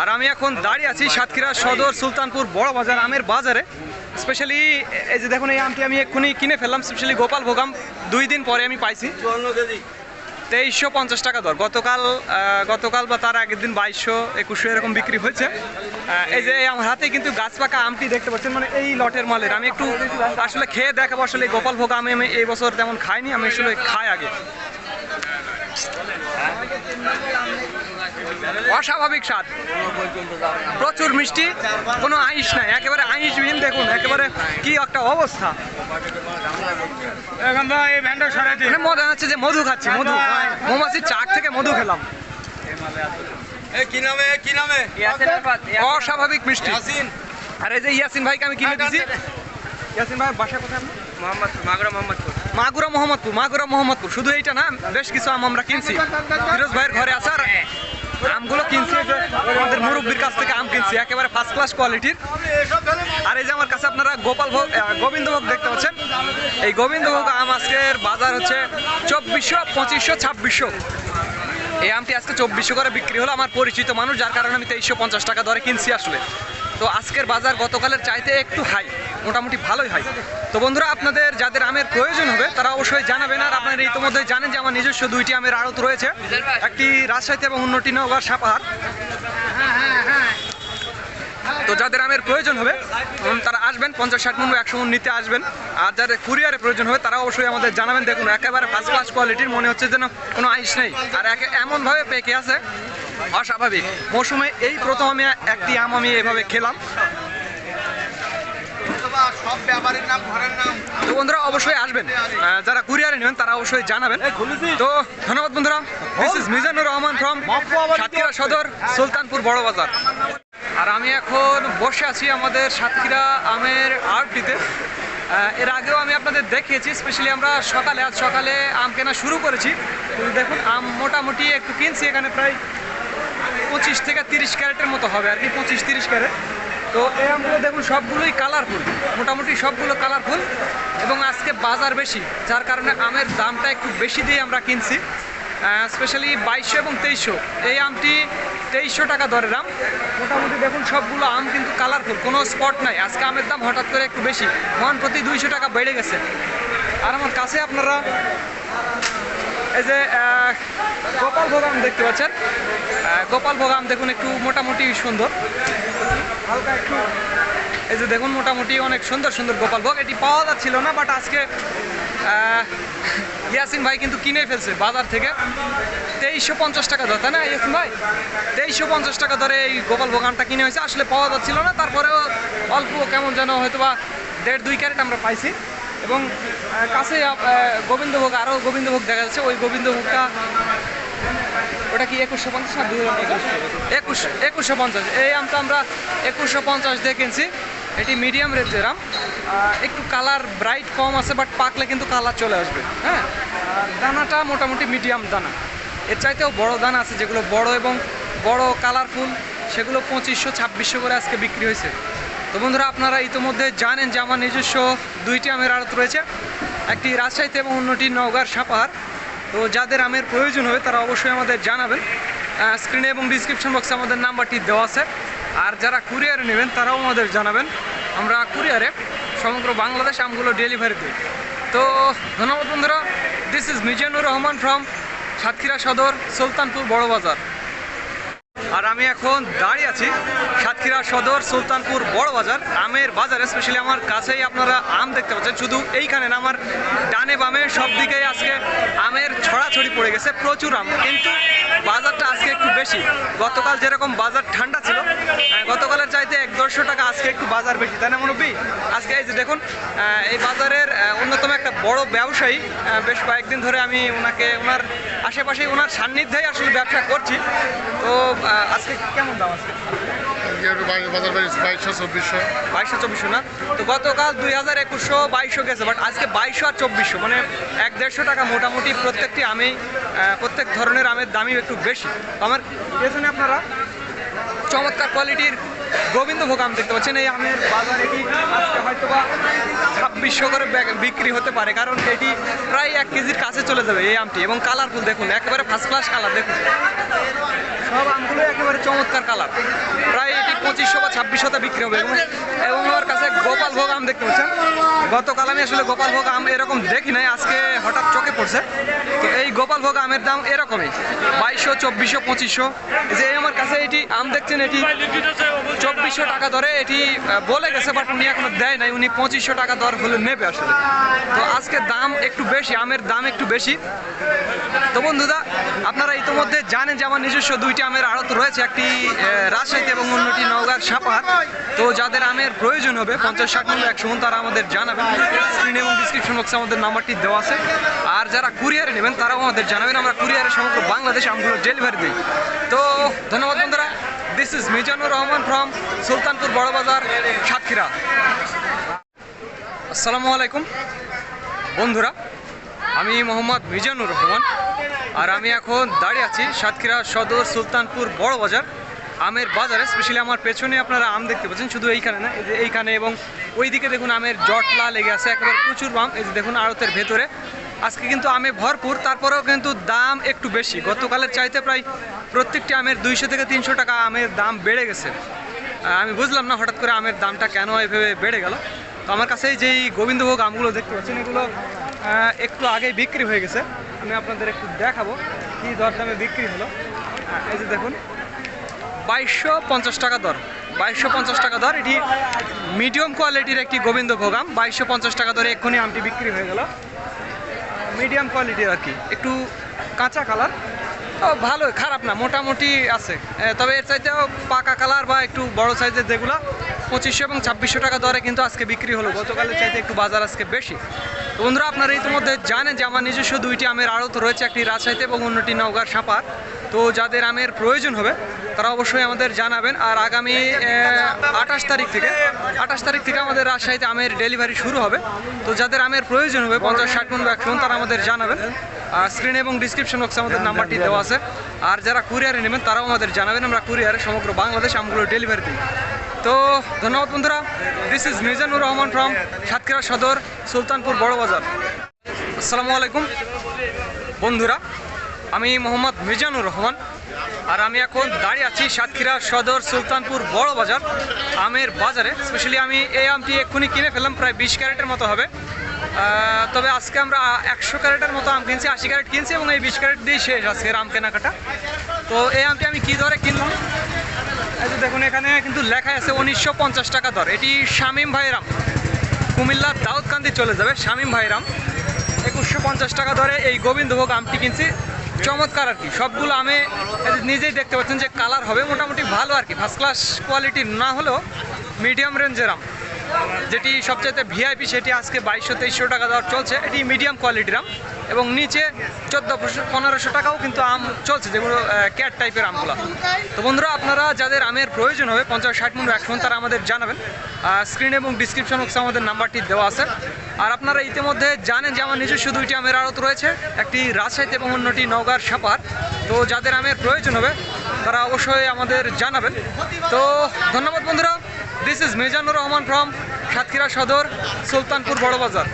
আর আমি এখন দাঁড়িয়ে আছি সাতক্ষীরা সদর সুলতানপুর বড় বাজার আমের বাজারে। স্পেশালি এই যে দেখুন এই আমটি আমি এক্ষুনি কিনে ফেললাম স্পেশালি গোপাল ভোগাম দুই দিন পরে আমি পাইছি। তেইশশো পঞ্চাশ টাকা দর। গতকাল গতকাল বা তার আগের দিন বাইশশো একুশশো এরকম বিক্রি হয়েছে। এই যে আমার হাতে কিন্তু গাছ পাকা আমটি দেখতে পাচ্ছেন মানে এই লটের মালের। আমি একটু আসলে খেয়ে দেখাবো আসলে এই গোপাল ভোগ আমি আমি এই বছর তেমন খাইনি আমি আসলে খাই আগে। অস্বাভাবিক স্বাদ। প্রচুর মিষ্টি কোনো আইস নাই। একেবারে আইসবিহীন দেখুন একেবারে কি একটা অবস্থা। মানে মনে হচ্ছে যে মধু খাচ্ছি মধু। মৌমাছির চাক থেকে মধু খেলাম। এ কি নামে এ কি নামে? অস্বাভাবিক মিষ্টি। আর এই যে ইয়াসিন ভাইকে আমি কিনে দিছি। ইয়াসিন ভাই বাসা কোথায় মাগরা মোহাম্মদপুর। মাগুরা মোহাম্মদপুর মাগুরা মোহাম্মদপুর। শুধু এইটা না বেশ কিছু আম আমরা কিনছি। ফিরোজ ভাইয়ের ঘরে আছে আর আমগুলো কিনছি আমাদের মুরব্বীর কাছ থেকে আম কিনছি, একেবারে ফার্স্ট ক্লাস কোয়ালিটির আর এই যে আমার কাছে আপনারা গোপাল ভোগ গোবিন্দভোগ দেখতে পাচ্ছেন। এই গোবিন্দভোগ আম আজকের বাজার হচ্ছে চব্বিশশো, পঁচিশশো, ছাব্বিশশো। এই আমটি আজকে চব্বিশশো করে বিক্রি হলো আমার পরিচিত মানুষ, যার কারণে আমি তেইশশো পঞ্চাশ টাকা দরে কিনছি আসলে। তো আজকের বাজার গতকালের চাইতে একটু হাই মোটামুটি ভালোই হয়। তো বন্ধুরা, আপনাদের যাদের আমের প্রয়োজন হবে, তারা অবশ্যই জানাবেন আর আপনারা ইতিমধ্যে জানেন যে আমার নিজস্ব দুইটি আমের আড়ত রয়েছে। একটি রাজশাহীতে এবং অন্যটি নওগাঁ সাপাহার। তো যাদের আমের প্রয়োজন হবে তারা আসবেন, পঞ্চাশ ষাট মন একশো মন নিতে আসবেন। আর যাদের কুরিয়ারে প্রয়োজন হবে, তারা অবশ্যই আমাদের জানাবেন। দেখুন, একেবারে ফার্স্ট ক্লাস কোয়ালিটির মনে হচ্ছে যেন কোনো আইস নেই। আর একে এমনভাবে পেকে আছে, অস্বাভাবিক। মৌসুমে এই প্রথম আমি একটি আম আমি এভাবে খেলাম। তো বন্ধুরা অবশ্যই আসবেন। যারা কুরিয়ারে নেবেন তারা অবশ্যই জানাবেন। তো ধন্যবাদ বন্ধুরা। This is Mizanur Rahman from Satkhira Sadar Sultanpur Baro বাজার। আর আমি এখন বসে আছি আমাদের সাতক্ষীরা আমের আর্টটিতে এর আগেও আমি আপনাদের দেখিয়েছি স্পেশালি আমরা সকালে আজ সকালে আম কেনা শুরু করেছি। দেখুন আম মোটামুটি একটু কিনছি এখানে প্রায় পঁচিশ থেকে তিরিশ ক্যারেটের মতো হবে আর কি পঁচিশ তিরিশ ক্যারেট। তো এই আমগুলো দেখুন সবগুলোই কালারফুল মোটামুটি সবগুলো কালারফুল এবং আজকে বাজার বেশি, যার কারণে আমের দামটা একটু বেশি দিয়ে আমরা কিনছি স্পেশালি বাইশশো এবং তেইশশো। এই আমটি তেইশশো টাকা দরের আম মোটামুটি দেখুন সবগুলো আম কিন্তু কালারফুল কোনো স্পট নাই। আজকে আমের দাম হঠাৎ করে একটু বেশি মন প্রতি দুইশো টাকা বেড়ে গেছে। আর আমার কাছে আপনারা এই যে গোপাল ভোগাম দেখতে পাচ্ছেন। গোপাল ভোগাম দেখুন, একটু মোটামুটি সুন্দর। হালকা একটু, এই যে দেখুন, মোটামুটি অনেক সুন্দর সুন্দর গোপাল ভোগ। এটি পাওয়া যাচ্ছিল না বাট আজকে ইয়াসিন ভাই কিন্তু কিনে ফেলছে বাজার থেকে। তেইশশো পঞ্চাশ টাকা ধর তাই না, ইয়াসিন ভাই? তেইশশো পঞ্চাশ টাকা ধরে এই গোপাল ভোগামটা কিনে হয়েছে, আসলে পাওয়া যাচ্ছিল না। তারপরেও অল্প কেমন যেন হয়তো বা দেড় দুই ক্যারেট আমরা পাইছি। এবং কাছে গোবিন্দভোগ আরও গোবিন্দভোগ দেখা যাচ্ছে। ওই গোবিন্দভোগটা ওটা কি একুশশো পঞ্চাশ না দুই একুশ, একুশশো পঞ্চাশ। এই আমটা আমরা একুশশো পঞ্চাশ দিয়ে কিনছি। এটি মিডিয়াম রেঞ্জের আম। একটু কালার ব্রাইট কম আছে বাট পাকলে কিন্তু কালার চলে আসবে। হ্যাঁ? দানাটা মোটামুটি মিডিয়াম দানা। এর চাইতেও বড় দানা আছে, যেগুলো বড় এবং বড় কালারফুল সেগুলো পঁচিশশো, ছাব্বিশশো করে আজকে বিক্রি হয়েছে। তো বন্ধুরা, আপনারা ইতিমধ্যে জানেন যে আমার নিজস্ব দুইটি আমের আড়ত রয়েছে। একটি রাজশাহীতে এবং অন্যটি নওগাঁর সাপাহার। তো যাদের আমের প্রয়োজন হবে, তারা অবশ্যই আমাদের জানাবেন। স্ক্রিনে এবং ডিসক্রিপশন বক্সে আমাদের নাম্বারটি দেওয়া আছে। আর যারা কুরিয়ারে নেবেন, তারাও আমাদের জানাবেন। আমরা কুরিয়ারে সমগ্র বাংলাদেশ আমগুলো ডেলিভারি দিই। তো ধন্যবাদ বন্ধুরা this is Mizanur Rahman from Satkhira Sadar, Sultanpur Baro বাজার আর আমি এখন দাঁড়িয়ে আছি সাতক্ষীরা সদর সুলতানপুর বড় বাজার, আমের বাজার স্পেশালি আমার কাছেই আপনারা আম দেখতে পাচ্ছেন। শুধু এইখানে না, আমার ডানে বামে সব দিকেই আজকে আমের ছড়াছড়ি পড়ে গেছে, প্রচুর আম। কিন্তু বাজারটা আজকে একটু বেশি। গতকাল যেরকম বাজার ঠান্ডা ছিল গতকালের চাইতে এক দেড়শো টাকা আজকে একটু বাজার বেশি, তাই না মুরব্বী? আজকে এই যে দেখুন এই বাজারের অন্যতম একটা বড় ব্যবসায়ী বেশ কয়েকদিন ধরে আমি ওনাকে, ওনার আশেপাশে ওনার সান্নিধ্যেই আসলে ব্যবসা করছি। তো আজকে কেমন দাম আছে? বাইশশো চব্বিশশো। না? তো গতকাল দুই হাজার একুশশো বাইশশো গেছে বাট আজকে বাইশশো আর চব্বিশশো মানে এক দেড়শো টাকা মোটামুটি প্রত্যেকটি আমি প্রত্যেক ধরনের আমের দামই একটু বেশি। আমার পেছনে আপনারা চমৎকার কোয়ালিটির গোবিন্দভোগ আম দেখতে পাচ্ছেন। এই আমের বাজারে কি আজকে হয়তো বা ছাব্বিশশো করে বিক্রি হতে পারে, কারণ এটি প্রায় এক কেজির কাছে চলে যাবে এই আমটি। এবং কালারফুল দেখুন, একেবারে ফার্স্ট ক্লাস কালার দেখুন। সব আমগুলো একেবারে চমৎকার কালার। প্রায় এটি পঁচিশশো বা ছাব্বিশশোতে বিক্রি হবে। এবং এবং আমার কাছে গোপাল ভোগ আম দেখতে পাচ্ছেন। গতকাল আমি আসলে গোপাল ভোগ আম এরকম দেখি নাই। আজকে পড়ছে। তো এই গোপাল ভোগ আমের দাম এরকমই। বাইশশো, চব্বিশশো, পঁচিশশো। যে আমার কাছে এটি আম দেখছেন, এটি চব্বিশশো টাকা ধরে এটি বলে গেছে বাট উনি এখনও দেয় নাই। উনি পঁচিশশো টাকা দর হলে নেবে আসলে। তো আজকে দাম একটু বেশি, আমের দাম একটু বেশি। তো বন্ধুরা, আপনারা ইতিমধ্যে জানেন যে আমার নিজস্ব দুইটি আমের আড়ত রয়েছে। একটি রাজশাহীতে এবং অন্যটি নওগাঁর সাপাহার তো যাদের আমের প্রয়োজন হবে, পঞ্চাশ ষাট মূল্য একশো তারা আমাদের জানাবেন। স্ক্রিন এবং ডিসক্রিপশন বক্সে আমাদের নাম্বারটি দেওয়া আছে। আর যারা কুরিয়ারে নেবেন, তারাও আমাদের জানাবেন। আমরা কুরিয়ারে সমগ্র বাংলাদেশ আমগুলো ডেলিভারি দিই। তো ধন্যবাদ বন্ধুরা। This is Mizanur Rahman from Sultanpur Barobazar Satkhira. আসসালামু আলাইকুম। বন্ধুরা, আমি মোহাম্মদ মিজানুর রহমান, আর আমি এখন দাঁড়িয়ে আছি সাতক্ষীরা সদর সুলতানপুর বড় বাজার, আমের বাজারে। স্পেশালি আমার পেছনে আপনারা আম দেখতে পাচ্ছেন, শুধু এইখানে না, এই যে এইখানে এবং ওইদিকে দেখুন আমের জটলা লেগে আছে, একেবারে প্রচুর আম। এই যে দেখুন আড়তের ভেতরে। আজকে কিন্তু আমে ভরপুর, তারপরেও কিন্তু দাম একটু বেশি। গতকালের চাইতে প্রায় প্রত্যেকটি আমের দুইশো থেকে তিনশো টাকা আমের দাম বেড়ে গেছে। আমি বুঝলাম না হঠাৎ করে আমের দামটা কেন এভাবে বেড়ে গেল। তো আমার কাছে যেই গোবিন্দভোগ আমগুলো দেখতে পাচ্ছেন, এগুলো একটু আগেই বিক্রি হয়ে গেছে। আমি আপনাদের একটু দেখাবো কী দর দামে বিক্রি হলো। এই যে দেখুন, বাইশশো পঞ্চাশ টাকা দর। বাইশশো পঞ্চাশ টাকা দর। এটি মিডিয়াম কোয়ালিটির একটি গোবিন্দভোগ আম। বাইশশো পঞ্চাশ টাকা দরে এক্ষুনি আমটি বিক্রি হয়ে গেল। মিডিয়াম কোয়ালিটির আর কি। একটু কাঁচা কালার ও ভালো খারাপ না, মোটামুটি আছে। তবে এর চাইতেও পাকা কালার বা একটু বড় সাইজের যেগুলো, পঁচিশশো এবং ছাব্বিশশো টাকা দরে কিন্তু আজকে বিক্রি হলো। গতকালের চাইতে একটু বাজার আজকে বেশি। তো বন্ধুরা, আপনারা ইতিমধ্যে জানেন যে আমার নিজস্ব দুইটি আমের আড়ত রয়েছে, একটি রাজশাহীতে এবং অন্যটি নওগাঁর সাপার। তো যাদের আমের প্রয়োজন হবে তারা অবশ্যই আমাদের জানাবেন। আর আগামী আঠাশ তারিখ থেকে, আঠাশ তারিখ থেকে আমাদের রাজশাহীতে আমের ডেলিভারি শুরু হবে। তো যাদের আমের প্রয়োজন হবে, পঞ্চাশ ষাট মন বা তারা আমাদের জানাবেন। আর স্ক্রিন এবং ডিসক্রিপশন বক্সে আমাদের নাম্বারটি দেওয়া আছে। আর যারা কুরিয়ারে নেবেন, তারাও আমাদের জানাবেন। আমরা কুরিয়ারে সমগ্র বাংলাদেশ আমগুলো ডেলিভারি দিই। তো ধন্যবাদ বন্ধুরা। This is Mizanur Rahman from Satkhira Sadar, Sultanpur, Baro বাজার। আসসালামু আলাইকুম। বন্ধুরা, আমি মোহাম্মদ মিজানুর রহমান। আর আমি এখন দাঁড়িয়ে আছি সাতক্ষীরা সদর সুলতানপুর বড় বাজার, আমের বাজারে। স্পেশালি আমি এই আমটি এক্ষুনি কিনে ফেললাম, প্রায় বিশ ক্যারেটের মতো হবে। তবে আজকে আমরা একশো ক্যারেটের মতো আম কিনছি, আশি ক্যারেট কিনছি এবং এই বিশ ক্যারেট দিয়ে শেষ আজকের আম কেনাকাটা। তো এই আমটি আমি কী দরে কিনলাম? এই দেখুন, এখানে কিন্তু লেখা আছে উনিশশো পঞ্চাশ টাকা দর। এটি শামীম আম। কুমিল্লার দাউদকান্দি চলে যাবে শামীম ভাইয়ের আম। একুশশো টাকা দরে এই গোবিন্দভোগ আমটি কিনছি। চমৎকার আর কি। সবগুলো আমি নিজেই দেখতে পাচ্ছেন যে কালার হবে, মোটামুটি ভালো আর কি। ফার্স্ট ক্লাস কোয়ালিটি না হলেও মিডিয়াম রেঞ্জের আম। যেটি সবচাইতে ভিআইপি সেটি আজকে বাইশশো, তেইশশো টাকা দর চলছে। এটি মিডিয়াম কোয়ালিটির আম এবং নিচে চোদ্দ পনেরোশো টাকাও কিন্তু আম চলছে, যেগুলো ক্যাট টাইপের আমগুলো। তো বন্ধুরা, আপনারা যাদের আমের প্রয়োজন হবে, পঞ্চাশ, ষাট মিনিট একশো তারা আমাদের জানাবেন। স্ক্রিন এবং ডিসক্রিপশন বক্সে আমাদের নাম্বারটি দেওয়া আছে। আর আপনারা ইতিমধ্যে জানেন যে আমার নিজস্ব দুইটি আমের আড়ত রয়েছে, একটি রাজশাহীতে এবং অন্যটি নওগাঁর সাপার। তো যাদের আমের প্রয়োজন হবে, তারা অবশ্যই আমাদের জানাবেন। তো ধন্যবাদ বন্ধুরা this is Mizanur Rahman from Satkhira Sadar Sultanpur Barobazar.